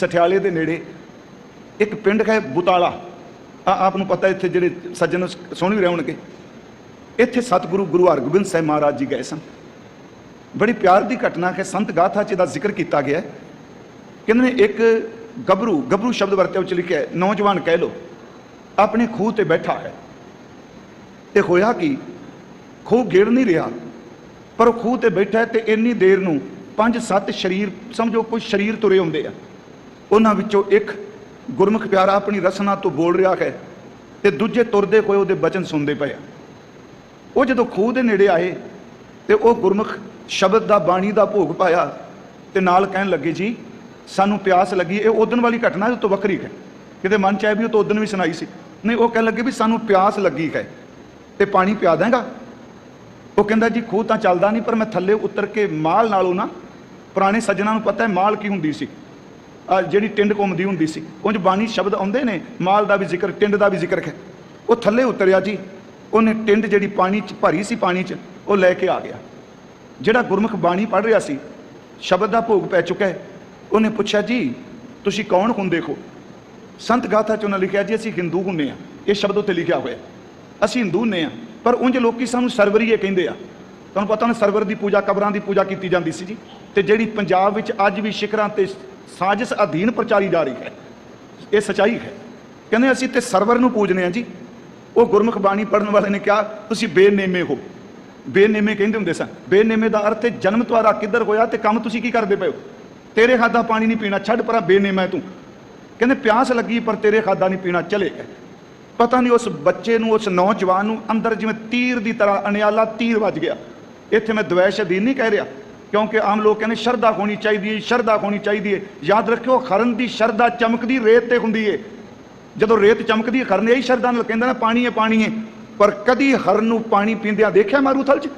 ਸਠਿਆਲੇ ਦੇ ਨੇੜੇ ਇੱਕ ਪਿੰਡ ਹੈ ਬੁਤਾਲਾ। ਆ ਆਪ ਨੂੰ ਪਤਾ ਇੱਥੇ ਜਿਹੜੇ ਸੱਜਣ ਸੁਣ ਵੀ ਰਹੇ ਹੋਣਗੇ ਇੱਥੇ ਸਤਿਗੁਰੂ ਗੁਰੂ ਹਰਗੋਬਿੰਦ ਸਾਹਿਬ ਮਹਾਰਾਜ ਜੀ ਗਏ ਸਨ। ਬੜੀ ਪਿਆਰ ਦੀ ਘਟਨਾ ਹੈ, ਸੰਤ ਗਾਥਾ ਚ ਦਾ ਜ਼ਿਕਰ ਕੀਤਾ ਗਿਆ ਕਹਿੰਦੇ ਨੇ ਇੱਕ ਗੱਭਰੂ ਗੱਭਰੂ ਸ਼ਬਦ ਵਰਤਿਆ ਵਿੱਚ ਲਿਖਿਆ ਨੌਜਵਾਨ ਕਹਿ ਲੋ ਆਪਣੇ ਖੂਹ ਤੇ ਬੈਠਾ ਹੈ। ਤੇ ਹੋਇਆ ਕਿ? ਖੂਹ ਗਿਰ ਨਹੀਂ ਰਿਹਾ, ਪਰ ਉਹ ਖੂਹ ਤੇ ਬੈਠਾ ਹੈ ਤੇ ਇੰਨੀ ਦੇਰ ਨੂੰ ਪੰਜ ਸੱਤ ਸ਼ਰੀਰ, ਸਮਝੋ ਕੋਈ ਸ਼ਰੀਰ ਤੁਰੇ ਹੁੰਦੇ ਆ। ਉਹਨਾਂ ਵਿੱਚੋਂ ਇੱਕ ਗੁਰਮੁਖ ਪਿਆਰਾ ਆਪਣੀ ਰਸਨਾ ਤੋਂ ਬੋਲ ਰਿਹਾ ਹੈ ਤੇ ਦੂਜੇ ਤੁਰਦੇ ਹੋਏ ਉਹਦੇ ਬਚਨ ਸੁਣਦੇ ਪਏ ਆ। ਉਹ ਜਦੋਂ ਖੂਹ ਦੇ ਨੇੜੇ ਆਏ ਤੇ ਉਹ ਗੁਰਮੁਖ ਸ਼ਬਦ ਦਾ, ਬਾਣੀ ਦਾ ਭੋਗ ਪਾਇਆ ਤੇ ਨਾਲ ਕਹਿਣ ਲੱਗੇ, ਜੀ, ਸਾਨੂੰ ਪਿਆਸ ਲੱਗੀ। ਇਹ ਉਦਣ ਵਾਲੀ ਘਟਨਾ ਇਹ ਤੋਂ ਵੱਖਰੀ ਹੈ। ਕਿਤੇ ਮਨ ਚ ਆਇਆ ਵੀ ਉਹ ਤੋਂ ਉਦਣ ਵੀ ਸੁਣਾਈ ਸੀ। ਨਹੀਂ, ਉਹ ਕਹਿਣ ਲੱਗੇ ਵੀ ਸਾਨੂੰ ਪਿਆਸ ਲੱਗੀ ਹੈ ਤੇ ਪਾਣੀ ਪਿਆ ਦਾਂਗਾ ਉਹ ਕਹਿੰਦਾ, ਜੀ, ਖੂਹ ਤਾਂ ਚੱਲਦਾ ਨਹੀਂ, ਪਰ ਮੈਂ ਥੱਲੇ ਉਤਰ ਕੇ ਮਾਲ ਨਾਲੋਂ ਨਾ ਪੁਰਾਣੇ ਸੱਜਣਾ ਨੂੰ ਪਤਾ ਹੈ ਮਾਲ ਕੀ ਹੁੰਦੀ ਸੀ। ਜਿਹੜੀ ਟਿੰਡ ਘੁੰਮਦੀ ਹੁੰਦੀ ਸੀ, ਉਂਝ ਬਾਣੀ ਸ਼ਬਦ ਆਉਂਦੇ ਨੇ, ਮਾਲ ਦਾ ਵੀ ਜ਼ਿਕਰ, ਟਿੰਡ ਦਾ ਵੀ ਜ਼ਿਕਰ ਹੈ। ਉਹ ਥੱਲੇ ਉਤਰਿਆ ਜੀ, ਉਹਨੇ ਟਿੰਡ ਜਿਹੜੀ ਪਾਣੀ ਚ ਭਰੀ ਸੀ ਪਾਣੀ ਚ, ਉਹ ਲੈ ਕੇ ਆ ਗਿਆ। ਜਿਹੜਾ ਗੁਰਮੁਖ ਬਾਣੀ ਪੜ੍ਹ ਰਿਹਾ ਸੀ, ਸ਼ਬਦ ਦਾ ਭੋਗ ਪੈ ਚੁੱਕਾ ਹੈ। ਉਹਨੇ ਪੁੱਛਿਆ, ਜੀ, ਤੁਸੀਂ ਕੌਣ ਹੁੰਦੇ ਹੋ? ਸੰਤ ਗਾਥਾ ਚ ਉਹਨਾਂ ਲਿਖਿਆ ਜੀ, ਅਸੀਂ ਹਿੰਦੂ ਹੁੰਨੇ ਆ। ਇਹ ਸ਼ਬਦ ਉੱਤੇ ਲਿਖਿਆ ਹੋਇਆ ਅਸੀਂ ਹਿੰਦੂ ਹੁੰਨੇ ਆ। ਪਰ ਉਂਝ ਲੋਕੀ ਸਾਨੂੰ ਸਰਵਰੀਏ ਕਹਿੰਦੇ ਆ। ਤੁਹਾਨੂੰ ਪਤਾ ਨਾ ਸਰਵਰ ਦੀ ਪੂਜਾ, ਕਬਰਾਂ ਦੀ ਪੂਜਾ ਕੀਤੀ ਜਾਂਦੀ ਸੀ ਜੀ। ਤੇ ਜਿਹੜੀ ਪੰਜਾਬ ਵਿੱਚ ਅੱਜ ਵੀ ਸ਼ਿਖਰਾਂ ਤੇ ਸਾਜ਼ਿਸ਼ ਅਧੀਨ ਪ੍ਰਚਾਰੀ ਜਾ ਰਹੀ ਹੈ। ਇਹ ਸਚਾਈ ਹੈ। ਕਹਿੰਦੇ ਅਸੀਂ ਤੇ ਸਰਵਰ ਨੂੰ ਪੂਜਨੇ ਆ ਜੀ। ਉਹ ਗੁਰਮੁਖ ਬਾਣੀ ਪੜਨ ਵਾਲੇ ਨੇ ਕਿਹਾ, ਤੁਸੀਂ ਬੇਨੇਮੇ ਹੋ। ਬੇਨੇਮੇ ਕਹਿੰਦੇ ਹੁੰਦੇ ਸਨ। ਬੇਨੇਮੇ ਦਾ ਅਰਥ ਹੈ, ਜਨਮ ਤੁਹਾਡਾ ਕਿੱਧਰ ਹੋਇਆ ਤੇ ਕੰਮ ਤੁਸੀਂ ਕੀ ਕਰਦੇ ਪਏ ਹੋ? ਤੇਰੇ ਖਾਦਾ ਪਾਣੀ ਨਹੀਂ ਪੀਣਾ, ਛੱਡ ਪਰਾਂ ਬੇਨੇਮਾ ਤੂੰ। ਕਹਿੰਦੇ ਪਿਆਸ ਲੱਗੀ, ਪਰ ਤੇਰੇ ਖਾਦਾ ਨਹੀਂ ਪੀਣਾ, ਚਲੇ ਗਏ। ਪਤਾ ਨਹੀਂ ਉਸ ਬੱਚੇ ਨੂੰ, ਉਸ ਨੌਜਵਾਨ ਨੂੰ ਅੰਦਰ ਜਿਵੇਂ ਤੀਰ ਦੀ ਤਰ੍ਹਾਂ ਅਣਿਆਲਾ ਤੀਰ ਵੱਜ ਗਿਆ। ਇੱਥੇ ਮੈਂ ਦਵੈਸ਼ ਅਧੀਨ ਨਹੀਂ ਕਹਿ ਰਿਹਾ। ਕਿਉਂਕਿ ਆਮ ਲੋਕ ਕਹਿੰਦੇ ਸ਼ਰਧਾ ਹੋਣੀ ਚਾਹੀਦੀ ਹੈ, ਸ਼ਰਧਾ ਹੋਣੀ ਚਾਹੀਦੀ ਹੈ। ਯਾਦ ਰੱਖਿਓ ਖਰਨ ਦੀ ਸ਼ਰਧਾ ਚਮਕਦੀ ਰੇਤ ਤੇ ਹੁੰਦੀ ਹੈ। ਜਦੋਂ ਰੇਤ ਚਮਕਦੀ ਹੈ ਖਰਨ ਇਹੀ ਸ਼ਰਧਾ ਨਾਲ ਕਹਿੰਦਾ ਨਾ ਪਾਣੀ ਹੈ ਪਾਣੀ ਹੈ। ਪਰ ਕਦੀ ਹਰਨ ਨੂੰ ਪਾਣੀ ਪੀਂਦਿਆਂ ਦੇਖਿਆ ਮਾਰੂਥਲ 'ਚ?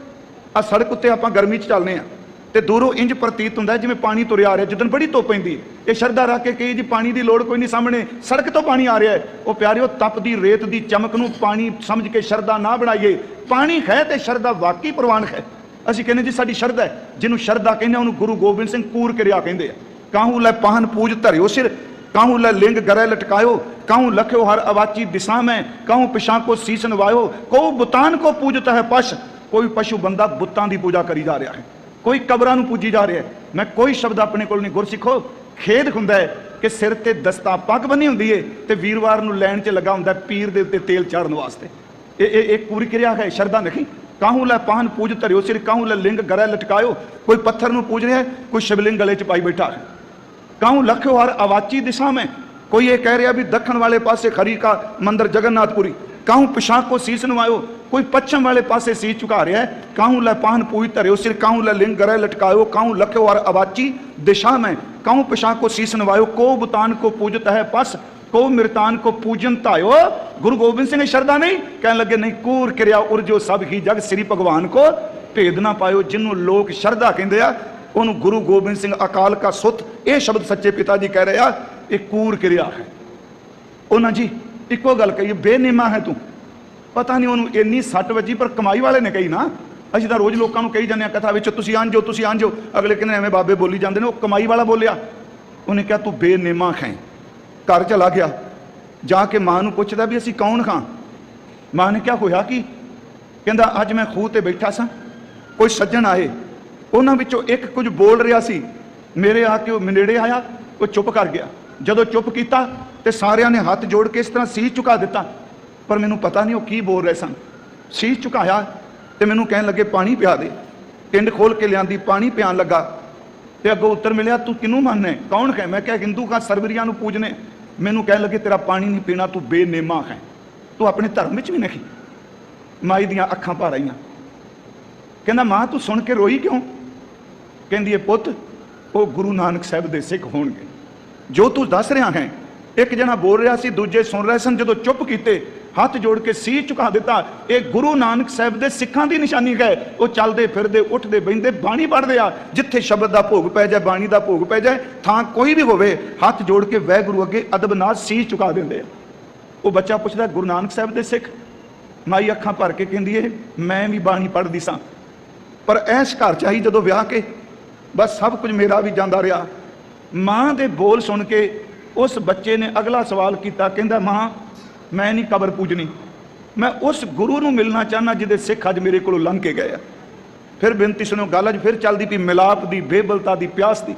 ਆ ਸੜਕ ਉੱਤੇ ਆਪਾਂ ਗਰਮੀ 'ਚ ਚੱਲਨੇ ਆ ਤੇ ਦੂਰੋਂ ਇੰਜ ਪ੍ਰਤੀਤ ਹੁੰਦਾ ਜਿਵੇਂ ਪਾਣੀ ਤੁਰਿਆ ਆ ਰਿਹਾ ਜਦੋਂ ਬੜੀ ਧੁੱਪ ਪੈਂਦੀ ਹੈ। ਇਹ ਸ਼ਰਧਾ ਰੱਖ ਕੇ ਕਹੀ ਜੀ, ਪਾਣੀ ਦੀ ਲੋੜ ਕੋਈ ਨਹੀਂ ਸਾਹਮਣੇ, ਸੜਕ ਤੋਂ ਪਾਣੀ ਆ ਰਿਹਾ ਹੈ। ਉਹ ਪਿਆਰਿਓ ਤਪਦੀ ਰੇਤ ਦੀ ਚਮਕ ਨੂੰ ਪਾਣੀ ਸਮਝ ਕੇ ਸ਼ਰਧਾ ਨਾ ਬਣਾਈਏ। ਪਾਣੀ ਹੈ ਤੇ ਸ਼ਰਧਾ ਵਾਕਈ ਪ੍ਰਵਾਨ ਹੈ। ਅਸੀਂ ਕਹਿੰਦੇ ਜੀ ਸਾਡੀ ਸ਼ਰਧਾ ਹੈ, ਜਿਹਨੂੰ ਸ਼ਰਧਾ ਕਹਿੰਦੇ ਉਹਨੂੰ ਗੁਰੂ ਗੋਬਿੰਦ ਸਿੰਘ ਕੂਰ ਕਿਰਿਆ ਕਹਿੰਦੇ ਆ। ਕਾਹੂ ਲੈ ਪਾਹਨ ਪੂਜ ਧਰਿਓ ਸਿਰ, ਕਾਹੂ ਲੈ ਲਿੰਗ ਗਰੇ ਲਟਕਾਇਓ, ਕਾਹੂ ਲਖਿਓ ਹਰ ਅਵਾਚੀ ਦਿਸ਼ਾ ਮੈਂ, ਕਾਹੂ ਪਿਛਾਂ ਕੋ ਸੀਸ ਨਵਾਇਓ ਕੋ ਬੁਤਾਨ ਕੋ ਪੂਜਤ ਹੈ ਪਸ਼। ਕੋਈ ਪਸ਼ੂ ਬੰਦਾ ਬੁੱਤਾਂ ਦੀ ਪੂਜਾ ਕਰੀ ਜਾ ਰਿਹਾ ਹੈ, ਕੋਈ ਕਬਰਾਂ ਨੂੰ ਪੂਜੀ ਜਾ ਰਿਹਾ ਹੈ। ਮੈਂ ਕੋਈ ਸ਼ਬਦ ਆਪਣੇ ਕੋਲ ਨਹੀਂ, ਗੁਰਸਿੱਖੋ, ਖੇਦ ਹੁੰਦਾ ਹੈ ਕਿ ਸਿਰ ਤੇ ਦਸਤਾ ਪੱਗ ਬੰਨੀ ਹੁੰਦੀ ਏ, ਤੇ ਵੀਰਵਾਰ ਨੂੰ ਲੈਣ 'ਚ ਲੱਗਾ ਹੁੰਦਾ ਪੀਰ ਦੇ ਉੱਤੇ ਤੇਲ ਚਾੜਨ ਵਾਸਤੇ। ਇਹ ਇਹ ਇੱਕ ਪੂਰੀ ਕਿਰਿਆ ਹੈ, ਸ਼ਰਧਾ ਨਹੀਂ। ਕਾਹੂ ਲੈ ਪਾਹਨ ਪੂਜ ਧਰਿਓ ਸਿਰ ਕਾਹੂ ਲੈ ਲਿੰਗ ਗਰੇ ਲਟਕਾਇਓ ਕੋਈ ਪੱਥਰ ਨੂੰ ਪੂਜ ਰਿਹਾ ਹੈ ਕੋਈ ਸ਼ਿਵਲਿੰਗ ਗਲੇ 'ਚ ਪਾਈ ਬੈਠਾ ਹੈ ਕਾਹੂ ਲਖਿਓ ਹਰ ਅਵਾਚੀ ਦਿਸ਼ਾ ਮੈਂ ਕੋਈ ਇਹ ਕਹਿ ਰਿਹਾ ਵੀ ਦੱਖਣ ਵਾਲੇ ਪਾਸੇ ਖਰੀ ਕਾ ਮੰਦਰ ਜਗਨਨਾਥਪੁਰੀ ਕਾਹੂ ਪਿਛਾਂ ਕੋ ਸੀਸ ਨਵਾਇਓ ਕੋਈ ਪੱਛਮ ਵਾਲੇ ਪਾਸੇ ਸੀਸ ਝੁਕਾ ਰਿਹਾ ਹੈ ਕਾਹੂ ਲੈ ਪਾਹਨ ਪੂਜ ਧਰਿਓ ਸਿਰ ਕਾਹੂ ਲੈ ਲਿੰਗ ਗਰੇ ਲਟਕਾਇਓ ਕਾਹੂ ਲਖਿਓ ਹਰ ਅਵਾਚੀ ਦਿਸ਼ਾ ਮੈਂ ਕਾਹੂ ਪਿਛਾਂ ਕੋ ਸੀਸ ਨਵਾਇਓ ਕੋ ਬੁਤਾਨ ਕੋ ਪੂਜਤ ਹੈ ਪਸ ਕੋ ਮਿਰਤਾਨ ਕੋ ਪੂਜਨ ਧਾਇਓ। ਗੁਰੂ ਗੋਬਿੰਦ ਸਿੰਘ ਨੇ ਸ਼ਰਧਾ ਨਹੀਂ, ਕਹਿਣ ਲੱਗੇ, ਨਹੀਂ, ਕੂਰ ਕਿਰਿਆ ਉਰਜੋ ਸਭ ਹੀ ਜਗ ਸ੍ਰੀ ਭਗਵਾਨ ਕੋ। ਭੇਦ ਨਾ ਪਾਇਓ ਜਿਹਨੂੰ ਲੋਕ ਸ਼ਰਧਾ ਕਹਿੰਦੇ ਆ, ਉਹਨੂੰ ਗੁਰੂ ਗੋਬਿੰਦ ਸਿੰਘ ਅਕਾਲ ਕਾ ਸੁੱਤ, ਇਹ ਸ਼ਬਦ ਸੱਚੇ ਪਿਤਾ ਜੀ ਕਹਿ ਰਹੇ ਆ, ਇਹ ਕੂਰ ਕਿਰਿਆ ਹੈ। ਉਹਨਾਂ ਜੀ, ਇੱਕੋ ਗੱਲ ਕਹੀ ਬੇਨਿਮਾ ਹੈ ਤੂੰ। ਪਤਾ ਨਹੀਂ ਉਹਨੂੰ ਇੰਨੀ ਸੱਟ ਵੱਜੀ, ਪਰ ਕਮਾਈ ਵਾਲੇ ਨੇ ਕਹੀ ਨਾ। ਅਸੀਂ ਤਾਂ ਰੋਜ਼ ਲੋਕਾਂ ਨੂੰ ਕਹੀ ਜਾਂਦੇ ਆ, ਕਥਾ ਵਿੱਚ, ਤੁਸੀਂ ਆਂਜੋ ਤੁਸੀਂ ਆਂਜੋ ਅਗਲੇ ਕਹਿੰਦੇ ਐਵੇਂ ਬਾਬੇ ਬੋਲੀ ਜਾਂਦੇ ਨੇ, ਉਹ ਕਮਾਈ ਵਾਲਾ ਬੋਲਿਆ। ਉਹਨੇ ਕਿਹਾ, ਤੂੰ ਬੇਨਿਮਾ ਖੈਂ। ਘਰ ਚਲਾ ਗਿਆ। ਜਾ ਕੇ ਮਾਂ ਨੂੰ ਪੁੱਛਦਾ ਵੀ ਅਸੀਂ ਕੌਣ ਖਾਂ ਮਾਂ ਨੇ ਕਿਹਾ, ਹੋਇਆ ਕੀ? ਕਹਿੰਦਾ, ਅੱਜ ਮੈਂ ਖੂਹ ਤੇ ਬੈਠਾ ਸਾਂ। ਕੋਈ ਸੱਜਣ ਆਏ। ਉਹਨਾਂ ਵਿੱਚੋਂ ਇੱਕ ਕੁਝ ਬੋਲ ਰਿਹਾ ਸੀ। ਮੇਰੇ ਆ ਕੇ ਉਹ ਨੇੜੇ ਆਇਆ, ਉਹ ਚੁੱਪ ਕਰ ਗਿਆ। ਜਦੋਂ ਚੁੱਪ ਕੀਤਾ ਤੇ ਸਾਰਿਆਂ ਨੇ ਹੱਥ ਜੋੜ ਕੇ ਇਸ ਤਰ੍ਹਾਂ ਸੀਸ ਝੁਕਾ ਦਿੱਤਾ। ਪਰ ਮੈਨੂੰ ਪਤਾ ਨਹੀਂ ਉਹ ਕੀ ਬੋਲ ਰਹੇ ਸਨ। ਸੀਸ ਝੁਕਾਇਆ ਤੇ ਮੈਨੂੰ ਕਹਿਣ ਲੱਗੇ, ਪਾਣੀ ਪਿਆ ਦੇ। ਟਿੰਡ ਖੋਲ ਕੇ ਲਿਆਂਦੀ, ਪਾਣੀ ਪਿਆਣ ਲੱਗਾ। ਤੇ ਅੱਗੋਂ ਉੱਤਰ ਮਿਲਿਆ, ਤੂੰ ਕਿਹਨੂੰ ਮੰਨਨਾ ਕੌਣ ਹੈ? ਮੈਂ ਕਿਹਾ, ਹਿੰਦੂ ਕਾ ਸਰਵਰੀਆਂ ਨੂੰ ਪੂਜਨੇ। ਮੈਨੂੰ ਕਹਿਣ ਲੱਗੇ, ਤੇਰਾ ਪਾਣੀ ਨਹੀਂ ਪੀਣਾ, ਤੂੰ ਬੇਨੇਮਾ ਹੈ। ਤੂੰ ਆਪਣੇ ਧਰਮ ਵਿੱਚ ਵੀ ਨਹੀਂ। ਮਾਈ ਦੀਆਂ ਅੱਖਾਂ ਭਰ ਆਈਆਂ। ਕਹਿੰਦਾ, ਮਾਂ, ਤੂੰ ਸੁਣ ਕੇ ਰੋਈ ਕਿਉਂ? ਕਹਿੰਦੀ, ਇਹ ਪੁੱਤ, ਉਹ ਗੁਰੂ ਨਾਨਕ ਸਾਹਿਬ ਦੇ ਸਿੱਖ ਹੋਣਗੇ। ਜੋ ਤੂੰ ਦੱਸ ਰਿਹਾ ਹੈ, ਇੱਕ ਜਣਾ ਬੋਲ ਰਿਹਾ ਸੀ, ਦੂਜੇ ਸੁਣ ਰਹੇ ਸਨ। ਜਦੋਂ ਚੁੱਪ ਕੀਤੇ ਹੱਥ ਜੋੜ ਕੇ ਸੀਸ ਝੁਕਾ ਦਿੱਤਾ। ਇਹ ਗੁਰੂ ਨਾਨਕ ਸਾਹਿਬ ਦੇ ਸਿੱਖਾਂ ਦੀ ਨਿਸ਼ਾਨੀ ਹੈ। ਉਹ ਚੱਲਦੇ ਫਿਰਦੇ, ਉੱਠਦੇ ਬੈਠਦੇ ਬਾਣੀ ਪੜ੍ਹਦੇ ਆ। ਜਿੱਥੇ ਸ਼ਬਦ ਦਾ ਭੋਗ ਪੈ ਜਾਏ, ਬਾਣੀ ਦਾ ਭੋਗ ਪੈ ਜਾਏ, ਥਾਂ ਕੋਈ ਵੀ ਹੋਵੇ, ਹੱਥ ਜੋੜ ਕੇ ਵਾਹਿਗੁਰੂ ਅੱਗੇ ਅਦਬ ਨਾਲ ਸੀਸ ਝੁਕਾ ਦਿੰਦੇ ਆ। ਉਹ ਬੱਚਾ ਪੁੱਛਦਾ, ਗੁਰੂ ਨਾਨਕ ਸਾਹਿਬ ਦੇ ਸਿੱਖ? ਮਾਈ ਅੱਖਾਂ ਭਰ ਕੇ ਕਹਿੰਦੀ ਏ, ਮੈਂ ਵੀ ਬਾਣੀ ਪੜ੍ਹਦੀ ਸਾਂ। ਪਰ ਐਸ ਘਰ ਚ ਆਈ ਜਦੋਂ ਵਿਆਹ ਕੇ, ਬਸ ਸਭ ਕੁਝ ਮੇਰਾ ਵੀ ਜਾਂਦਾ ਰਿਹਾ। ਮਾਂ ਦੇ ਬੋਲ ਸੁਣ ਕੇ ਉਸ ਬੱਚੇ ਨੇ ਅਗਲਾ ਸਵਾਲ ਕੀਤਾ, ਕਹਿੰਦਾ, ਮਾਂ ਮੈਂ ਨਹੀਂ ਕਬਰ ਪੂਜਣੀ। ਮੈਂ ਉਸ ਗੁਰੂ ਨੂੰ ਮਿਲਣਾ ਚਾਹਨਾ ਜਿਹਦੇ ਸਿੱਖ ਅੱਜ ਮੇਰੇ ਕੋਲੋਂ ਲੰਘ ਕੇ ਗਏ ਆ। ਫਿਰ ਬੇਨਤੀ ਸੁਣੋ, ਗੱਲ ਅੱਜ ਫਿਰ ਚੱਲਦੀ ਪਈ ਮਿਲਾਪ ਦੀ, ਬੇਬਲਤਾ ਦੀ, ਪਿਆਸ ਦੀ।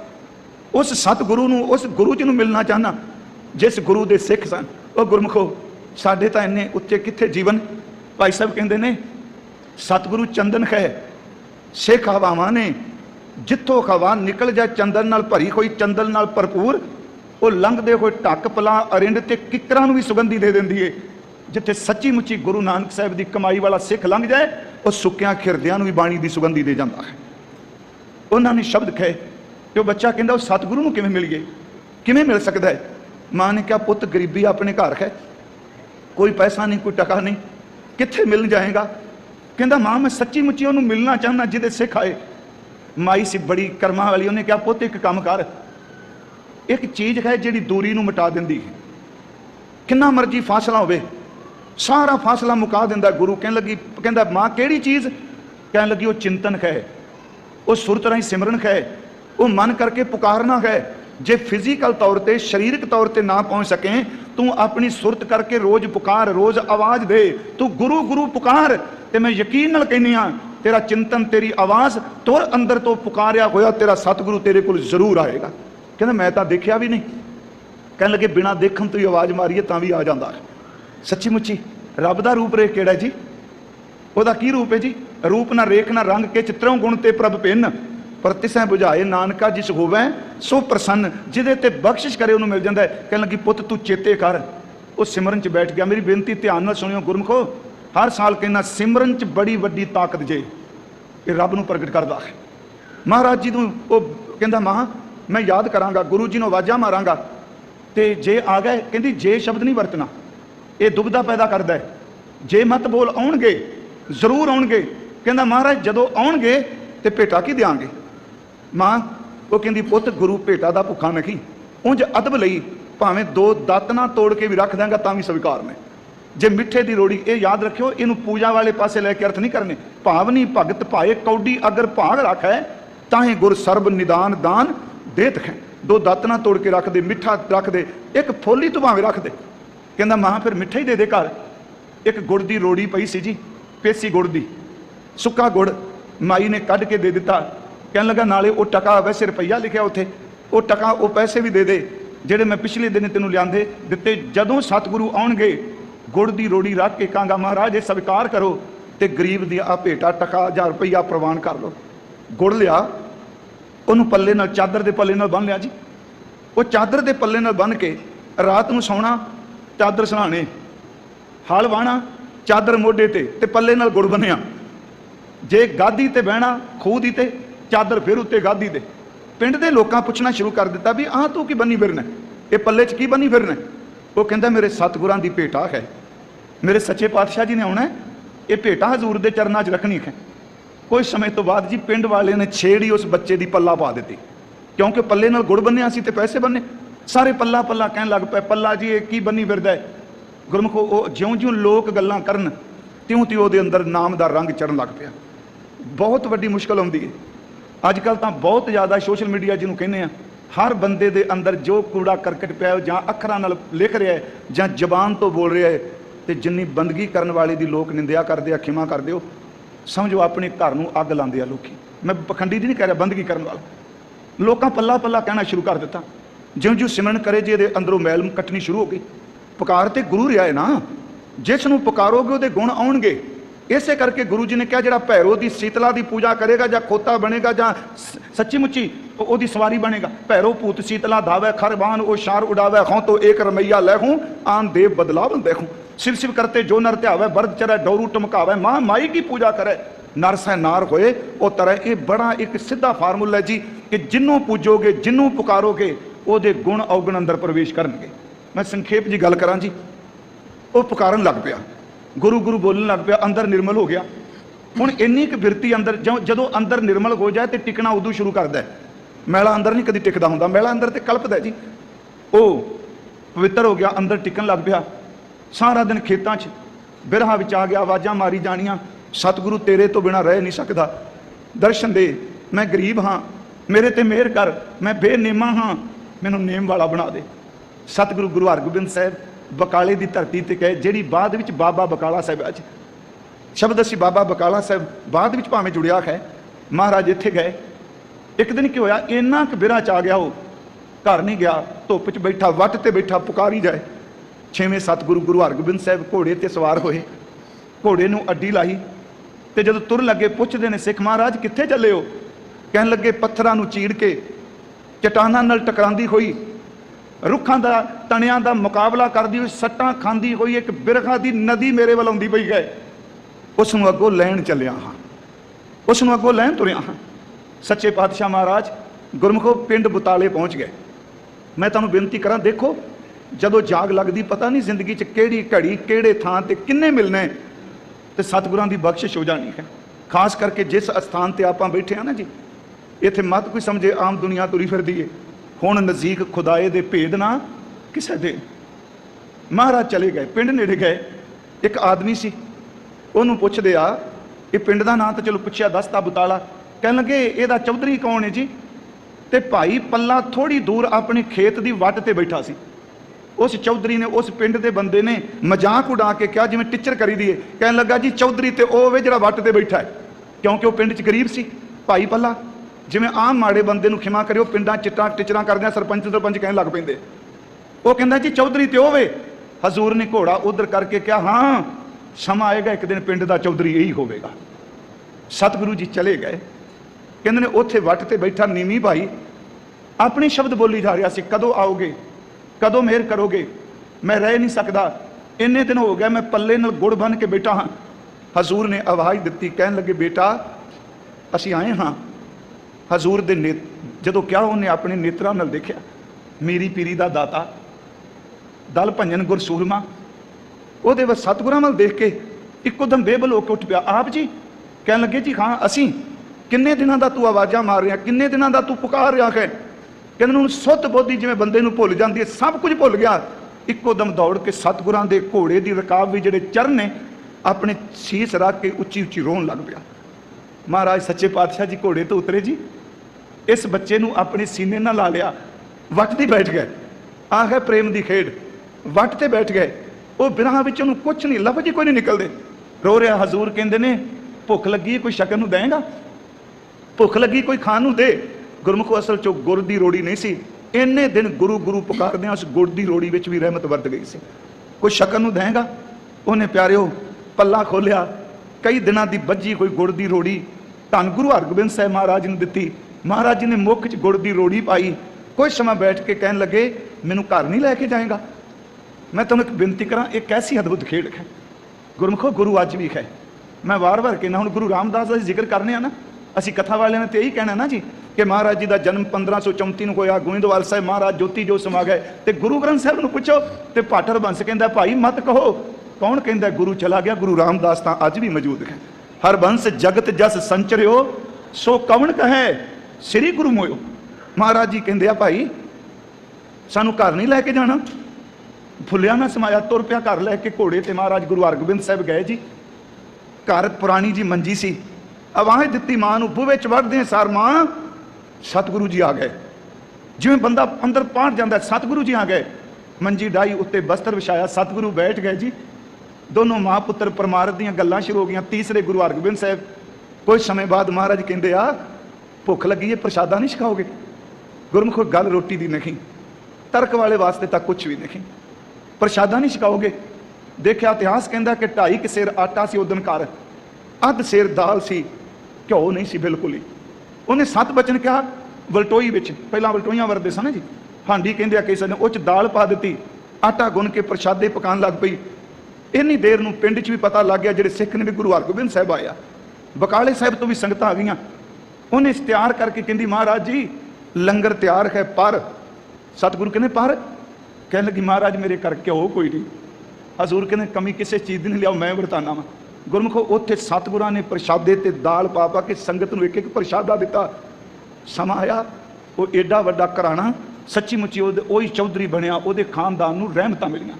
ਉਸ ਸਤਿਗੁਰੂ ਨੂੰ, ਉਸ ਗੁਰੂ ਜੀ ਨੂੰ ਮਿਲਣਾ ਚਾਹਨਾ, ਜਿਸ ਗੁਰੂ ਦੇ ਸਿੱਖ ਸਨ। ਉਹ ਗੁਰਮਖੋ, ਸਾਡੇ ਤਾਂ ਇੰਨੇ ਉੱਚੇ ਕਿੱਥੇ ਜੀਵਨ? ਭਾਈ ਸਾਹਿਬ ਕਹਿੰਦੇ ਨੇ, ਸਤਿਗੁਰੂ ਚੰਦਨ ਖੈ ਸਿੱਖ ਹਵਾਵਾਂ ਨੇ। ਜਿੱਥੋਂ ਹਵਾ ਨਿਕਲ ਜਾ ਚੰਦਨ ਨਾਲ ਭਰੀ ਹੋਈ, ਚੰਦਨ ਨਾਲ ਭਰਪੂਰ ਉਹ ਲੰਘਦੇ ਹੋਏ ਢੱਕ ਪਲਾਂ, ਅਰਿੰਡ ਤੇ ਕਿਕਰਾਂ ਨੂੰ ਵੀ ਸੁਗੰਧੀ ਦੇ ਦਿੰਦੀ ਏ। ਜਿੱਥੇ ਸੱਚੀ ਮੁੱਚੀ ਗੁਰੂ ਨਾਨਕ ਸਾਹਿਬ ਦੀ ਕਮਾਈ ਵਾਲਾ ਸਿੱਖ ਲੰਘ ਜਾਏ, ਉਹ ਸੁੱਕਿਆਂ ਖਿਰਦਿਆਂ ਨੂੰ ਵੀ ਬਾਣੀ ਦੀ ਸੁਗੰਧੀ ਦੇ ਜਾਂਦਾ ਹੈ। ਉਹਨਾਂ ਨੇ ਸ਼ਬਦ ਕਹੇ ਕਿ ਉਹ ਬੱਚਾ ਕਹਿੰਦਾ, ਉਹ ਸਤਿਗੁਰੂ ਨੂੰ ਕਿਵੇਂ ਮਿਲੀਏ ਕਿਵੇਂ ਮਿਲ ਸਕਦਾ ਹੈ? ਮਾਂ ਨੇ ਕਿਹਾ, ਪੁੱਤ, ਗਰੀਬੀ ਆਪਣੇ ਘਰ ਹੈ। ਕੋਈ ਪੈਸਾ ਨਹੀਂ, ਕੋਈ ਟਕਾ ਨਹੀਂ। ਕਿੱਥੇ ਮਿਲਣ ਜਾਏਗਾ? ਕਹਿੰਦਾ, ਮਾਂ, ਮੈਂ ਸੱਚੀ ਮੁੱਚੀ ਉਹਨੂੰ ਮਿਲਣਾ ਚਾਹੁੰਦਾ, ਜਿਹਦੇ ਸਿੱਖ ਆਏ। ਮਾਈ ਸੀ ਬੜੀ ਕਰਮਾਂ ਵਾਲੀ, ਉਹਨੇ ਕਿਹਾ, ਪੁੱਤ, ਇੱਕ ਕੰਮ ਕਰ। ਇੱਕ ਚੀਜ਼ ਹੈ ਜਿਹੜੀ ਦੂਰੀ ਨੂੰ ਮਿਟਾ ਦਿੰਦੀ ਹੈ। ਕਿੰਨਾ ਮਰਜ਼ੀ ਫਾਸਲਾ ਹੋਵੇ, ਸਾਰਾ ਫਾਸਲਾ ਮੁਕਾ ਦਿੰਦਾ ਗੁਰੂ। ਕਹਿਣ ਲੱਗੀ, ਕਹਿੰਦਾ, ਮਾਂ, ਕਿਹੜੀ ਚੀਜ਼? ਕਹਿਣ ਲੱਗੀ, ਉਹ ਚਿੰਤਨ ਹੈ, ਉਹ ਸੁਰਤ ਰਾਹੀਂ ਸਿਮਰਨ ਹੈ, ਉਹ ਮਨ ਕਰਕੇ ਪੁਕਾਰਨਾ ਹੈ। ਜੇ ਫਿਜ਼ੀਕਲ ਤੌਰ ਤੇ, ਸਰੀਰਕ ਤੌਰ ਤੇ ਨਾ ਪਹੁੰਚ ਸਕੇ, ਤੂੰ ਆਪਣੀ ਸੁਰਤ ਕਰਕੇ ਰੋਜ਼ ਪੁਕਾਰ, ਰੋਜ਼ ਆਵਾਜ਼ ਦੇ। ਤੂੰ ਗੁਰੂ ਗੁਰੂ ਪੁਕਾਰ। ਤੇ ਮੈਂ ਯਕੀਨ ਨਾਲ ਕਹਿੰਦੀ ਆ ਤੇਰਾ ਚਿੰਤਨ, ਤੇਰੀ ਆਵਾਜ਼ ਤੁਰ ਅੰਦਰ ਤੋਂ ਪੁਕਾਰਿਆ ਹੋਇਆ ਤੇਰਾ ਸਤਿਗੁਰੂ ਤੇਰੇ ਕੋਲ ਜ਼ਰੂਰ ਆਏਗਾ। ਕਹਿੰਦਾ, ਮੈਂ ਤਾਂ ਦੇਖਿਆ ਵੀ ਨਹੀਂ। ਕਹਿਣ ਲੱਗੇ, ਬਿਨਾ ਦੇਖਣ ਤੋਂ ਹੀ ਆਵਾਜ਼ ਮਾਰੀਏ ਤਾਂ ਵੀ ਆ ਜਾਂਦਾ। ਹੈ। ਸੱਚੀ ਮੁੱਚੀ, ਰੱਬ ਦਾ ਰੂਪ ਰੇਖ ਕਿਹੜਾ ਜੀ? ਉਹਦਾ ਕੀ ਰੂਪ ਹੈ ਜੀ? ਰੂਪ ਨਾ ਰੇਖ ਨਾ ਰੰਗ ਕੇ ਚਿੱਤਰੋਂ ਗੁਣ ਤੇ ਪ੍ਰਭ ਪਿੰਨ। ਪਰ ਤਿਸੈ 부ਝਾਏ ਨਾਨਕਾ ਜਿਸ ਹੋਵੇ, ਸੋ ਪ੍ਰਸੰਨ। ਜਿਹਦੇ ਤੇ ਬਖਸ਼ਿਸ਼ ਕਰੇ, ਉਹਨੂੰ ਮਿਲ ਜਾਂਦਾ ਕਹਿਣ ਲੱਗੀ, ਪੁੱਤ, ਤੂੰ ਚੇਤੇ ਕਰ। ਉਹ ਸਿਮਰਨ 'ਚ ਬੈਠ ਗਿਆ। ਮੇਰੀ ਬੇਨਤੀ, ਧਿਆਨ ਨਾਲ ਸੁਣਿਓ, ਗੁਰਮਖੋ। ਹਰ ਸਾਲ ਕਹਿੰਦਾ, ਸਿਮਰਨ 'ਚ ਬੜੀ ਵੱਡੀ ਤਾਕਤ ਜੇ ਇਹ ਰੱਬ ਨੂੰ ਪ੍ਰਗਟ ਕਰਦਾ ਹੈ। ਮਹਾਰਾਜ ਜੀ ਨੂੰ ਉਹ ਕਹਿੰਦਾ ਮਾਂ ਮੈਂ ਯਾਦ ਕਰਾਂਗਾ, ਗੁਰੂ ਜੀ ਨੂੰ ਆਵਾਜ਼ਾਂ ਮਾਰਾਂਗਾ। ਤੇ ਜੇ ਆ ਗਏ, ਕਹਿੰਦੀ, ਜੇ ਸ਼ਬਦ ਨਹੀਂ ਵਰਤਣਾ, ਇਹ ਦੁਬਦਾ ਪੈਦਾ ਕਰਦਾ ਹੈ। ਜੇ ਮਤ ਬੋਲ ਆਉਣਗੇ, ਜ਼ਰੂਰ ਆਉਣਗੇ। ਕਹਿੰਦਾ, ਮਹਾਰਾਜ, ਜਦੋਂ ਆਉਣਗੇ, ਤੇ ਭੇਟਾ ਕੀ ਦਿਆਂਗੇ? ਮਾਂ, ਉਹ ਕਹਿੰਦੀ, ਪੁੱਤ, ਗੁਰੂ ਭੇਟਾ ਦਾ ਭੁੱਖਾ ਮੈਂ ਕੀ ਉਂਝ ਅਦਬ ਲਈ ਭਾਵੇਂ ਦੋ ਦਾਤਨਾ ਤੋੜ ਕੇ ਵੀ ਰੱਖ ਦਾਂਗਾ ਤਾਂ ਵੀ ਸਵੀਕਾਰ ਮੈਂ ਜੇ ਮਿੱਠੇ ਦੀ ਰੋੜੀ ਇਹ ਯਾਦ ਰੱਖਿਓ, ਇਹਨੂੰ ਪੂਜਾ ਵਾਲੇ ਪਾਸੇ ਲੈ ਕੇ ਅਰਥ ਨਹੀਂ ਕਰਨੇ। ਭਾਵਨੀ ਭਗਤ ਭਾਏ ਕੌਡੀ ਅਗਰ ਭਾਗ ਰੱਖੈ ਹੀ ਗੁਰ ਸਰਬ ਨਿਦਾਨ ਦਾਨ ਦੇ ਹੈ। ਦੋ ਦਾਤਨਾ ਤੋੜ ਕੇ ਰੱਖ ਦੇ, ਮਿੱਠਾ ਰੱਖ ਦੇ, ਇੱਕ ਫੋਲੀ ਤੋਂ ਭਾਵੇਂ ਰੱਖ ਦੇ। ਕਹਿੰਦਾ, ਮਾਂ, ਫਿਰ ਮਿੱਠਾ ਹੀ ਦੇ ਦੇ ਘਰ। ਇੱਕ ਗੁੜ ਦੀ ਰੋੜੀ ਪਈ ਸੀ ਜੀ, ਪੇਸੀ ਗੁੜ ਦੀ। ਸੁੱਕਾ ਗੁੜ ਮਾਈ ਨੇ ਕੱਢ ਕੇ ਦੇ ਦਿੱਤਾ। ਕਹਿਣ ਲੱਗਾ, ਨਾਲੇ ਉਹ ਟਕਾ ਵੈਸੇ ਰੁਪਈਆ ਲਿਖਿਆ ਉੱਥੇ। ਉਹ ਟਕਾ, ਉਹ ਪੈਸੇ ਵੀ ਦੇ ਦੇ, ਜਿਹੜੇ ਮੈਂ ਪਿਛਲੇ ਦਿਨ ਤੈਨੂੰ ਲਿਆਂਦੇ ਦਿੱਤੇ। ਜਦੋਂ ਸਤਿਗੁਰੂ ਆਉਣਗੇ, ਗੁੜ ਦੀ ਰੋੜੀ ਰੱਖ ਕੇ ਕਾਂਗਾ ਮਹਾਰਾਜ, ਇਹ ਸਵੀਕਾਰ ਕਰੋ ਤੇ ਗਰੀਬ ਦੀ ਆ ਭੇਟਾ, ਟਕਾ ਜਾਂ ਰੁਪਈਆ ਪ੍ਰਵਾਨ ਕਰ ਲਓ। ਗੁੜ ਲਿਆ ਉਹਨੂੰ ਪੱਲੇ ਨਾਲ, ਚਾਦਰ ਦੇ ਪੱਲੇ ਨਾਲ ਬੰਨ ਲਿਆ ਜੀ। ਉਹ ਚਾਦਰ ਦੇ ਪੱਲੇ ਨਾਲ ਬੰਨ ਕੇ ਰਾਤ ਨੂੰ ਸੌਣਾ, ਚਾਦਰ ਸਰਾਣੇ ਹਲ ਵਾਣਾ ਚਾਦਰ ਮੋਢੇ ਤੇ ਤੇ ਪੱਲੇ ਨਾਲ ਗੁੜ ਬੰਨਿਆ। ਜੇ ਗਾਦੀ ਤੇ ਬਹਿਣਾ, ਖੂਹ ਦੀ ਤੇ, ਚਾਦਰ ਫਿਰ ਉੱਤੇ ਗਾਦੀ ਤੇ ਪਿੰਡ ਦੇ ਲੋਕਾਂ ਪੁੱਛਣਾ ਸ਼ੁਰੂ ਕਰ ਦਿੱਤਾ ਵੀ ਆਹ ਤੂੰ ਕੀ ਬੰਨੀ ਫਿਰਨਾ ਇਹ ਪੱਲੇ 'ਚ ਕੀ ਬੰਨੀ ਫਿਰਨਾ ਉਹ ਕਹਿੰਦਾ, ਮੇਰੇ ਸਤਿਗੁਰਾਂ ਦੀ ਭੇਟਾ ਹੈ। ਮੇਰੇ ਸੱਚੇ ਪਾਤਸ਼ਾਹ ਜੀ ਨੇ ਆਉਣਾ ਇਹ ਭੇਟਾ ਹਜ਼ੂਰ ਦੇ ਚਰਨਾਂ 'ਚ ਰੱਖਣੀ ਹੈ। ਕੁਝ ਸਮੇਂ ਤੋਂ ਬਾਅਦ ਜੀ ਪਿੰਡ ਵਾਲਿਆਂ ਨੇ ਛੇੜੀ ਉਸ ਬੱਚੇ ਦੀ ਪੱਲਾ ਪਾ ਦਿੱਤੀ। ਕਿਉਂਕਿ ਪੱਲੇ ਨਾਲ ਗੁੜ ਬੰਨਿਆ ਸੀ ਤੇ ਪੈਸੇ ਬੰਨੇ। ਸਾਰੇ ਪੱਲਾ ਪੱਲਾ ਕਹਿਣ ਲੱਗ ਪਏ, ਪੱਲਾ ਜੀ, ਇਹ ਕੀ ਬੰਨੀ ਫਿਰਦਾ ਹੈ? ਗੁਰਮੁਖੋ, ਉਹ ਜਿਉਂ-ਜਿਉਂ ਲੋਕ ਗੱਲਾਂ ਕਰਨ, ਤਿਉਂ-ਤਿਉਂ ਉਹਦੇ ਅੰਦਰ ਨਾਮ ਦਾ ਰੰਗ ਚੜਨ ਲੱਗ ਪਿਆ। ਬਹੁਤ ਵੱਡੀ ਮੁਸ਼ਕਲ ਆਉਂਦੀ ਹੈ। ਅੱਜ ਕੱਲ ਤਾਂ ਬਹੁਤ ਜ਼ਿਆਦਾ ਸੋਸ਼ਲ ਮੀਡੀਆ ਜਿਹਨੂੰ ਕਹਿੰਦੇ ਆ, ਹਰ ਬੰਦੇ ਦੇ ਅੰਦਰ ਜੋ ਕੂੜਾ ਕਰਕਟ ਪਿਆ ਜਾਂ ਅੱਖਰਾਂ ਨਾਲ ਲਿਖ ਰਿਹਾ ਹੈ, ਜਾਂ ਜ਼ਬਾਨ ਤੋਂ ਬੋਲ ਰਿਹਾ ਹੈ, ਤੇ ਜਿੰਨੀ ਬੰਦਗੀ ਕਰਨ ਵਾਲੇ ਦੀ ਲੋਕ ਨਿੰਦਿਆ ਕਰਦੇ ਆ, ਖਿਮਾ ਕਰਦੇ ਹੋ ਸਮਝੋ ਆਪਣੇ ਘਰ ਨੂੰ ਅੱਗ ਲਾਉਂਦੇ ਆ ਲੋਕੀ। ਮੈਂ ਪਖੰਡੀ ਦੀ ਨਹੀਂ ਕਹਿ ਰਿਹਾ, ਬੰਦਗੀ ਕਰਨ ਵਾਲਾ। ਲੋਕਾਂ ਪੱਲਾ ਪੱਲਾ ਕਹਿਣਾ ਸ਼ੁਰੂ ਕਰ ਦਿੱਤਾ। ਜਿਉਂ ਜਿਉਂ ਸਿਮਰਨ ਕਰੇ ਜੇ ਇਹਦੇ ਅੰਦਰੋਂ ਮੈਲ ਕੱਟਣੀ ਸ਼ੁਰੂ ਹੋ ਗਈ। ਪੁਕਾਰ ਤੇ ਗੁਰੂ ਰਿਹਾ ਹੈ ਨਾ। ਜਿਸ ਨੂੰ ਪੁਕਾਰੋਗੇ ਉਹਦੇ ਗੁਣ ਆਉਣਗੇ। ਇਸੇ ਕਰਕੇ ਗੁਰੂ ਜੀ ਨੇ ਕਿਹਾ, ਜਿਹੜਾ ਭੈਰੋ ਦੀ ਸੀਤਲਾ ਦੀ ਪੂਜਾ ਕਰੇਗਾ ਜਾਂ ਖੋਤਾ ਬਣੇਗਾ ਜਾਂ ਸੱਚੀ ਮੁੱਚੀ ਉਹਦੀ ਸਵਾਰੀ ਬਣੇਗਾ। ਭੈਰੋ ਭੂਤ ਸੀਤਲਾ ਧਾਵੇ, ਖਰਬਾਨ ਉਹ ਸ਼ਾਰ ਉਡਾਵੇ ਖੋਂ ਤੋ ਏਕ ਰਮਈਆ ਲੈ ਹੂੰ, ਆਨ ਦੇਵ ਬਦਲਾਵ ਦੇਖੂੰ ਸਿਵ ਸਿਵ ਕਰਤੇ ਜੋ ਨਰ ਧਿਆਵੇ ਬਰਦ ਚਰੇ ਡੋਰੂ ਟਮਕਾਵੇ ਮਾਂ ਮਾਈ ਕੀ ਪੂਜਾ ਕਰੇ ਨਰ ਸੈ ਨਾਰ ਹੋਏ ਉਹ ਤਰ੍ਹਾਂ ਇਹ ਬੜਾ ਇੱਕ ਸਿੱਧਾ ਫਾਰਮੂਲਾ ਜੀ ਕਿ ਜਿੰਨੂੰ ਪੂਜੋਗੇ ਜਿੰਨੂੰ ਪੁਕਾਰੋਗੇ ਉਹਦੇ ਗੁਣ ਔਗਣ ਅੰਦਰ ਪ੍ਰਵੇਸ਼ ਕਰਨਗੇ ਮੈਂ ਸੰਖੇਪ ਜੀ ਗੱਲ ਕਰਾਂ ਜੀ ਉਹ ਪੁਕਾਰਨ ਲੱਗ ਪਿਆ ਗੁਰੂ ਗੁਰੂ ਬੋਲਣ ਲੱਗ ਪਿਆ ਅੰਦਰ ਨਿਰਮਲ ਹੋ ਗਿਆ ਹੁਣ ਇੰਨੀ ਕੁ ਬਿਰਤੀ ਅੰਦਰ ਜਦੋਂ- ਅੰਦਰ ਨਿਰਮਲ ਹੋ ਜਾਏ ਤੇ ਟਿਕਣਾ ਉਦੋਂ ਸ਼ੁਰੂ ਕਰਦਾ ਹੈ ਮੈਲਾ ਅੰਦਰ ਨਹੀਂ ਕਦੀ ਟਿਕਦਾ ਹੁੰਦਾ ਮੈਲਾ ਅੰਦਰ ਤੇ ਕਲਪਦਾ ਜੀ ਉਹ ਪਵਿੱਤਰ ਹੋ ਗਿਆ ਅੰਦਰ ਟਿਕਣ ਲੱਗ ਪਿਆ ਸਾਰਾ ਦਿਨ ਖੇਤਾਂ 'ਚ ਬਿਰਹਾ ਵਿੱਚ ਆ ਗਿਆ, ਆਵਾਜ਼ਾਂ ਮਾਰੀ ਜਾਣੀਆਂ। ਸਤਿਗੁਰੂ ਤੇਰੇ ਤੋਂ ਬਿਨਾ ਰਹਿ ਨਹੀਂ ਸਕਦਾ। ਦਰਸ਼ਨ ਦੇ, ਮੈਂ ਗਰੀਬ ਹਾਂ। ਮੇਰੇ ਤੇ ਮਿਹਰ ਕਰ, ਮੈਂ ਬੇਨਿਮਾ ਹਾਂ। ਮੈਨੂੰ ਨੇਮ ਵਾਲਾ ਬਣਾ ਦੇ। ਸਤਿਗੁਰੂ ਗੁਰੂ ਹਰਗੋਬਿੰਦ ਸਾਹਿਬ ਬਕਾਲੇ ਦੀ ਧਰਤੀ ਤੇ ਗਏ ਜਿਹੜੀ ਬਾਅਦ ਵਿੱਚ ਬਾਬਾ ਬਕਾਲਾ ਸਾਹਿਬ ਅੱਜ ਸ਼ਬਦ ਅਸੀਂ ਬਾਬਾ ਬਕਾਲਾ ਸਾਹਿਬ ਬਾਅਦ ਵਿੱਚ ਭਾਵੇਂ ਜੁੜਿਆ ਹੈ। ਮਹਾਰਾਜ ਇੱਥੇ ਗਏ। ਇੱਕ ਦਿਨ ਕੀ ਹੋਇਆ? ਇੰਨਾ ਕੁ ਬਿਰਾ ਚ ਆ ਗਿਆ ਉਹ। ਘਰ ਨਹੀਂ ਗਿਆ। ਧੁੱਪ 'ਚ ਬੈਠਾ, ਵੱਟ ਤੇ ਬੈਠਾ, ਪੁਕਾਰੀ ਜਾਏ। ਛੇਵੇਂ ਸਤਿਗੁਰੂ ਗੁਰੂ ਹਰਗੋਬਿੰਦ ਸਾਹਿਬ ਘੋੜੇ ਤੇ ਸਵਾਰ ਹੋਏ। ਘੋੜੇ ਨੂੰ ਅੱਡੀ ਲਾਈ ਤੇ ਜਦੋਂ ਤੁਰ ਲੱਗੇ ਪੁੱਛਦੇ ਨੇ, ਸਿੱਖ ਮਹਾਰਾਜ, ਕਿੱਥੇ ਚੱਲੇ ਹੋ? ਕਹਿਣ ਲੱਗੇ, ਪੱਥਰਾਂ ਨੂੰ ਚੀੜ ਕੇ ਚਟਾਨਾਂ ਨਾਲ ਟਕਰਾਂਦੀ ਹੋਈ, ਰੁੱਖਾਂ ਦਾ, ਤਣਿਆਂ ਦਾ ਮੁਕਾਬਲਾ ਕਰਦੀ ਹੋਈ, ਸੱਟਾਂ ਖਾਂਦੀ ਹੋਈ ਇੱਕ ਬਿਰਖਾ ਦੀ ਨਦੀ ਮੇਰੇ ਵੱਲ ਆਉਂਦੀ ਪਈ ਹੈ। ਉਸ ਨੂੰ ਅੱਗੋਂ ਲੈਣ ਚੱਲਿਆ ਹਾਂ। ਉਸ ਨੂੰ ਅੱਗੋਂ ਲੈਣ ਤੁਰਿਆ ਹਾਂ। ਸੱਚੇ ਪਾਤਸ਼ਾਹ ਮਹਾਰਾਜ, ਗੁਰਮੁਖੋ ਪਿੰਡ ਬੁਤਾਲੇ ਪਹੁੰਚ ਗਏ। ਮੈਂ ਤੁਹਾਨੂੰ ਬੇਨਤੀ ਕਰਾਂ, ਦੇਖੋ ਜਦੋਂ ਜਾਗ ਲੱਗਦੀ, ਪਤਾ ਨਹੀਂ ਜ਼ਿੰਦਗੀ 'ਚ ਕਿਹੜੀ ਘੜੀ, ਕਿਹੜੇ ਥਾਂ ਤੇ ਕਿੰਨੇ ਮਿਲਣੇ ਹੈ ਤੇ ਸਤਿਗੁਰਾਂ ਦੀ ਬਖਸ਼ਿਸ਼ ਹੋ ਜਾਣੀ ਹੈ। ਖਾਸ ਕਰਕੇ ਜਿਸ ਅਸਥਾਨ ਤੇ ਆਪਾਂ ਬੈਠੇ ਆ ਨਾ ਜੀ, ਇੱਥੇ ਮਤ ਕੋਈ ਸਮਝੇ, ਆਮ ਦੁਨੀਆ ਤੁਰੀ ਫਿਰਦੀ ਏ। ਹੁਣ ਨਜ਼ਦੀਕ ਖੁਦਾਏ ਦੇ ਭੇਦ ਨਾ ਕਿਸੇ ਦੇ। ਮਹਾਰਾਜ ਚਲੇ ਗਏ, ਪਿੰਡ ਨੇੜੇ ਗਏ। ਇੱਕ ਆਦਮੀ ਸੀ, ਉਹਨੂੰ ਪੁੱਛਦੇ ਆ, ਇਹ ਪਿੰਡ ਦਾ ਨਾਂ ਤਾਂ ਚਲੋ ਪੁੱਛਿਆ ਦੱਸਤਾ ਬੁਤਾਲਾ। ਕਹਿਣ ਲੱਗੇ, ਇਹਦਾ ਚੌਧਰੀ ਕੌਣ ਹੈ ਜੀ? ਤੇ ਭਾਈ ਪੱਲਾ ਥੋੜੀ ਦੂਰ ਆਪਣੇ ਖੇਤ ਦੀ ਵੱਟ ਤੇ ਬੈਠਾ ਸੀ। ਉਸ ਚੌਧਰੀ ਨੇ, ਉਸ ਪਿੰਡ ਦੇ ਬੰਦੇ ਨੇ ਮਜ਼ਾਕ ਉਡਾ ਕੇ ਕਿਹਾ, ਜਿਵੇਂ ਟੀਚਰ ਕਰੀ ਦੀਏ ਕਹਿਣ ਲੱਗਾ, ਜੀ, ਚੌਧਰੀ ਤੇ ਉਹ ਵੇ ਜਿਹੜਾ ਵੱਟ ਤੇ ਬੈਠਾ ਹੈ ਕਿਉਂਕਿ ਉਹ ਪਿੰਡ 'ਚ ਗਰੀਬ ਸੀ, ਭਾਈ ਪੱਲਾ। ਜਿਵੇਂ ਆਮ ਮਾੜੇ ਬੰਦੇ ਨੂੰ ਖਿਮਾ ਕਰਿਓ ਪਿੰਡਾਂ ਚਿੱਟਾਂ ਟਿਚਰਾਂ ਕਰਦਿਆਂ ਸਰਪੰਚ ਸਰਪੰਚ ਕਹਿਣ ਲੱਗ ਪੈਂਦੇ। ਉਹ ਕਹਿੰਦਾ, ਜੀ, ਚੌਧਰੀ ਤੇ ਉਹ ਵੇ। ਹਜ਼ੂਰ ਨੇ ਘੋੜਾ ਉਧਰ ਕਰਕੇ ਕਿਹਾ, ਹਾਂ, ਸਮਾਂ ਆਏਗਾ, ਇੱਕ ਦਿਨ ਪਿੰਡ ਦਾ ਚੌਧਰੀ ਇਹੀ ਹੋਵੇਗਾ। ਸਤਿਗੁਰੂ ਜੀ ਚਲੇ ਗਏ। ਕਹਿੰਦੇ ਨੇ, ਉੱਥੇ ਵੱਟ ਤੇ ਬੈਠਾ ਨੀਮੀ ਭਾਈ। ਆਪਣੇ ਸ਼ਬਦ ਬੋਲੀ ਜਾ ਰਿਹਾ ਸੀ, ਕਦੋਂ ਆਓਗੇ? ਕਦੋਂ ਮਿਹਰ ਕਰੋਗੇ? ਮੈਂ ਰਹਿ ਨਹੀਂ ਸਕਦਾ। ਇੰਨੇ ਦਿਨ ਹੋ ਗਏ ਮੈਂ ਪੱਲੇ ਨਾਲ ਗੁੜ ਬੰਨ ਕੇ ਬੈਠਾ ਹਾਂ। ਹਜ਼ੂਰ ਨੇ ਆਵਾਜ਼ ਦਿੱਤੀ, ਕਹਿਣ ਲੱਗੇ, ਬੇਟਾ, ਅਸੀਂ ਆਏ ਹਾਂ। ਹਜ਼ੂਰ ਦੇ ਨੇ ਜਦੋਂ ਕਿਹਾ, ਉਹਨੇ ਆਪਣੇ ਨੇਤਰਾਂ ਨਾਲ ਦੇਖਿਆ, ਮੇਰੀ ਪੀਰੀ ਦਾ ਦਾਤਾ, ਦਲ ਭੰਜਨ ਗੁਰਸੂਰਮਾ ਉਹਦੇ ਵੱਲ ਸਤਿਗੁਰਾਂ ਵੱਲ ਦੇਖ ਕੇ ਇੱਕੋ ਦਮ ਬੇਬਲ ਹੋ ਕੇ ਉੱਠ ਪਿਆ, ਆਪ ਜੀ? ਕਹਿਣ ਲੱਗੇ, ਜੀ ਹਾਂ, ਅਸੀਂ। ਕਿੰਨੇ ਦਿਨਾਂ ਦਾ ਤੂੰ ਆਵਾਜ਼ਾਂ ਮਾਰ ਰਿਹਾ, ਕਿੰਨੇ ਦਿਨਾਂ ਦਾ ਤੂੰ ਪੁਕਾਰ ਰਿਹਾ ਹੈ? ਕਹਿੰਦੇ ਨੂੰ ਸੁੱਤ ਬੋਧੀ ਜਿਵੇਂ ਬੰਦੇ ਨੂੰ ਭੁੱਲ ਜਾਂਦੀ ਹੈ, ਸਭ ਕੁਝ ਭੁੱਲ ਗਿਆ। ਇੱਕੋ ਦਮ ਦੌੜ ਕੇ ਸਤਿਗੁਰਾਂ ਦੇ ਘੋੜੇ ਦੀ ਰਕਾਬ ਵੀ ਜਿਹੜੇ ਚਰਨ ਨੇ, ਆਪਣੇ ਸੀਸ ਰੱਖ ਕੇ ਉੱਚੀ ਉੱਚੀ ਰੋਣ ਲੱਗ ਪਿਆ। ਮਹਾਰਾਜ, ਸੱਚੇ ਪਾਤਸ਼ਾਹ ਜੀ, ਘੋੜੇ ਤੋਂ ਉਤਰੇ ਜੀ। ਇਸ ਬੱਚੇ ਨੂੰ ਆਪਣੇ ਸੀਨੇ ਨਾਲ ਲਾ ਲਿਆ। ਵੱਟ ਤੇ ਬੈਠ ਗਏ। ਆਹ ਹੈ, ਪ੍ਰੇਮ ਦੀ ਖੇਡ। ਵੱਟ ਤੇ ਬੈਠ ਗਏ। ਉਹ ਬਿਨਾਂ ਵਿੱਚ ਉਹਨੂੰ ਕੁਝ ਨਹੀਂ, ਲਫ਼ਜ਼ ਹੀ ਕੋਈ ਨਹੀਂ ਨਿਕਲਦੇ। ਰੋ ਰਿਹਾ ਹਜ਼ੂਰ ਕਹਿੰਦੇ ਨੇ, ਭੁੱਖ ਲੱਗੀ ਕੋਈ ਸ਼ਕਨ ਨੂੰ ਦੇਂਗਾ ਭੁੱਖ ਲੱਗੀ, ਕੋਈ ਖਾਣ ਨੂੰ ਦੇ। ਗੁਰਮੁਖ ਅਸਲ ਚੋਂ ਗੁਰ ਦੀ ਰੋੜੀ ਨਹੀਂ ਸੀ, ਇੰਨੇ ਦਿਨ ਗੁਰੂ ਗੁਰੂ ਪੁਕਾਰਦਿਆਂ ਉਸ ਗੁੜ ਦੀ ਰੋੜੀ ਵਿੱਚ ਵੀ ਰਹਿਮਤ ਵਰਤ ਗਈ ਸੀ। ਕੋਈ ਸ਼ਕਨ ਨੂੰ ਦੇਂਗਾ ਉਹਨੇ ਪਿਆਰਿਓ, ਪੱਲਾ ਖੋਲਿਆ ਕਈ ਦਿਨਾਂ ਦੀ ਬੱਜੀ ਕੋਈ ਗੁੜ ਦੀ ਰੋੜੀ, ਧੰਨ ਗੁਰੂ ਹਰਗੋਬਿੰਦ ਸਾਹਿਬ ਮਹਾਰਾਜ ਨੂੰ ਦਿੱਤੀ। ਮਹਾਰਾਜ ਜੀ ਨੇ ਮੁੱਖ 'ਚ ਗੁੜ ਦੀ ਰੋੜੀ ਪਾਈ। ਕੁਝ ਸਮਾਂ ਬੈਠ ਕੇ ਕਹਿਣ ਲੱਗੇ, ਮੈਨੂੰ ਘਰ ਨਹੀਂ ਲੈ ਕੇ ਜਾਏਗਾ? ਮੈਂ ਤੁਹਾਨੂੰ ਇੱਕ ਬੇਨਤੀ ਕਰਾਂ, ਇਹ ਕੈਸੀ ਅਦਭੁਤ ਖੇਡ ਹੈ। ਗੁਰਮੁਖੋ, ਗੁਰੂ ਅੱਜ ਵੀ ਹੈ। ਮੈਂ ਵਾਰ-ਵਾਰ ਕਹਿੰਦਾ, ਹੁਣ ਗੁਰੂ ਰਾਮਦਾਸ ਦਾ ਜ਼ਿਕਰ ਕਰਨੇ ਆ ਨਾ, ਅਸੀਂ ਕਥਾ ਵਾਲਿਆਂ ਨੇ ਤੇ ਇਹੀ ਕਹਿਣਾ ਨਾ ਜੀ ਕਿ ਮਹਾਰਾਜ ਜੀ ਦਾ ਜਨਮ 1534 ਨੂੰ ਹੋਇਆ, ਗੋਇੰਦਵਾਲ ਸਾਹਿਬ ਮਹਾਰਾਜ ਜੋਤੀ ਜੋ ਸਮਾ ਗਏ ਤੇ ਗੁਰੂ ਗ੍ਰੰਥ ਸਾਹਿਬ ਨੂੰ ਪੁੱਛੋ ਤੇ ਪਾਟਰ ਬੰਸ ਕਹਿੰਦਾ, ਭਾਈ, ਮਤ ਕਹੋ, ਕੌਣ ਕਹਿੰਦਾ ਗੁਰੂ ਚਲਾ ਗਿਆ? ਗੁਰੂ ਰਾਮਦਾਸ ਤਾਂ ਅੱਜ ਵੀ ਮੌਜੂਦ ਹੈ ਹਰ ਬੰਸ ਜਗਤ ਜਸ ਸੰਚਰਿਓ, ਸੋ ਕਵਣ ਕਹੈ, ਸ੍ਰੀ ਗੁਰੂ ਮੋਇਓ? ਮਹਾਰਾਜ ਜੀ ਕਹਿੰਦੇ ਆ, ਭਾਈ, ਸਾਨੂੰ ਘਰ ਨਹੀਂ ਲੈ ਕੇ ਜਾਣਾ। ਫੁੱਲਿਆ ਨਾ ਸਮਾਇਆ ਤੁਰ ਪਿਆ ਘਰ ਲੈ ਕੇ ਘੋੜੇ ਤੇ ਮਹਾਰਾਜ ਗੁਰੂ ਹਰਗੋਬਿੰਦ ਸਾਹਿਬ ਗਏ ਜੀ। ਘਰ ਪੁਰਾਣੀ ਜੀ ਮੰਜੀ ਸੀ। ਆਵਾਜ਼ ਦਿੱਤੀ ਮਾਂ ਨੂੰ, ਬੂਹੇ ਚ ਵੜਦੇ ਸਾਰ ਮਾਂ ਸਤਿਗੁਰੂ ਜੀ ਆ ਗਏ। ਜਿਵੇਂ ਬੰਦਾ ਅੰਦਰ ਪਹੁੰਚ ਜਾਂਦਾ, ਸਤਿਗੁਰੂ ਜੀ ਆ ਗਏ। ਮੰਜੀ ਡਾਈ ਉੱਤੇ ਬਸਤਰ ਵਿਛਾਇਆ, ਸਤਿਗੁਰੂ ਬੈਠ ਗਏ ਜੀ। ਦੋਨੋਂ ਮਾਂ ਪੁੱਤਰ ਪਰਮਾਰਥ ਦੀਆਂ ਗੱਲਾਂ ਸ਼ੁਰੂ ਹੋ ਗਈਆਂ। ਤੀਸਰੇ ਗੁਰੂ ਹਰਗੋਬਿੰਦ ਸਾਹਿਬ, ਕੁਝ ਸਮੇਂ ਬਾਅਦ ਮਹਾਰਾਜ ਕਹਿੰਦੇ, ਆ, ਭੁੱਖ ਲੱਗੀ ਹੈ ਪ੍ਰਸ਼ਾਦਾ ਨਹੀਂ ਛਕਾਓਗੇ? ਗੁਰਮੁਖ, ਗੱਲ ਰੋਟੀ ਦੀ ਨਹੀਂ, ਤਰਕ ਵਾਲੇ ਵਾਸਤੇ ਤਾਂ ਕੁਝ ਵੀ ਨਹੀਂ। ਪ੍ਰਸ਼ਾਦਾ ਨਹੀਂ ਛਕਾਓਗੇ? ਦੇਖਿਆ ਇਤਿਹਾਸ ਕਹਿੰਦਾ ਕਿ ਢਾਈ ਕਿ ਸਿਰ ਆਟਾ ਸੀ ਉਦਨ ਘਰ। ਅੱਧ ਸਿਰ ਦਾਲ ਸੀ, ਘਿਓ ਨਹੀਂ ਸੀ, ਬਿਲਕੁਲ ਹੀ। ਉਹਨੇ ਸੱਤ ਬਚਨ ਕਿਹਾ, ਵਲਟੋਈ ਵਿੱਚ। ਪਹਿਲਾਂ ਵਲਟੋਈਆਂ ਵਰਦੇ ਸਨ ਜੀ। ਹਾਂਡੀ ਕਹਿੰਦੇ ਆ ਕਿਸੇ ਨੇ, ਉਹ ਚ ਦਾਲ ਪਾ ਦਿੱਤੀ, ਆਟਾ ਗੁੰਨ ਕੇ ਪ੍ਰਸ਼ਾਦੇ ਪਕਾਉਣ ਲੱਗ ਪਈ। ਇੰਨੀ ਦੇਰ ਨੂੰ ਪਿੰਡ 'ਚ ਵੀ ਪਤਾ ਲੱਗ ਗਿਆ ਜਿਹੜੇ ਸਿੱਖ ਨੇ ਵੀ ਗੁਰੂ ਹਰਗੋਬਿੰਦ ਸਾਹਿਬ ਆਇਆ ਬਕਾਲੇ ਸਾਹਿਬ ਤੋਂ ਵੀ ਸੰਗਤਾਂ ਆ ਗਈਆਂ। ਉਹਨੇ ਇਸ਼ਤਿਹਾਰ ਕਰਕੇ ਕਹਿੰਦੀ, ਮਹਾਰਾਜ ਜੀ, ਲੰਗਰ ਤਿਆਰ ਹੈ ਪਰ। ਸਤਿਗੁਰੂ ਕਹਿੰਦੇ, ਪਰ? ਕਹਿਣ ਲੱਗੀ, ਮਹਾਰਾਜ, ਮੇਰੇ ਕਰਕੇ ਉਹ ਕੋਈ ਨਹੀਂ। ਹਜ਼ੂਰ ਕਹਿੰਦੇ, ਕਮੀ ਕਿਸੇ ਚੀਜ਼ ਦੀ ਨਹੀਂ ਲਿਆਓ, ਮੈਂ ਵਰਤਾਨਾ ਵਾਂ। ਗੁਰਮੁਖੋ, ਉੱਥੇ ਸਤਿਗੁਰਾਂ ਨੇ ਪ੍ਰਸ਼ਾਦੇ ਤੇ ਦਾਲ ਪਾ ਪਾ ਕੇ ਸੰਗਤ ਨੂੰ ਇੱਕ ਇੱਕ ਪ੍ਰਸ਼ਾਦਾ ਦਿੱਤਾ। ਸਮਾਂ ਆਇਆ, ਉਹ ਏਡਾ ਵੱਡਾ ਘਰਾਣਾ, ਸੱਚੀ ਮੁੱਚੀ ਉਹਦੇ ਉਹੀ ਚੌਧਰੀ ਬਣਿਆ, ਉਹਦੇ ਖਾਨਦਾਨ ਨੂੰ ਰਹਿਮਤਾਂ ਮਿਲੀਆਂ।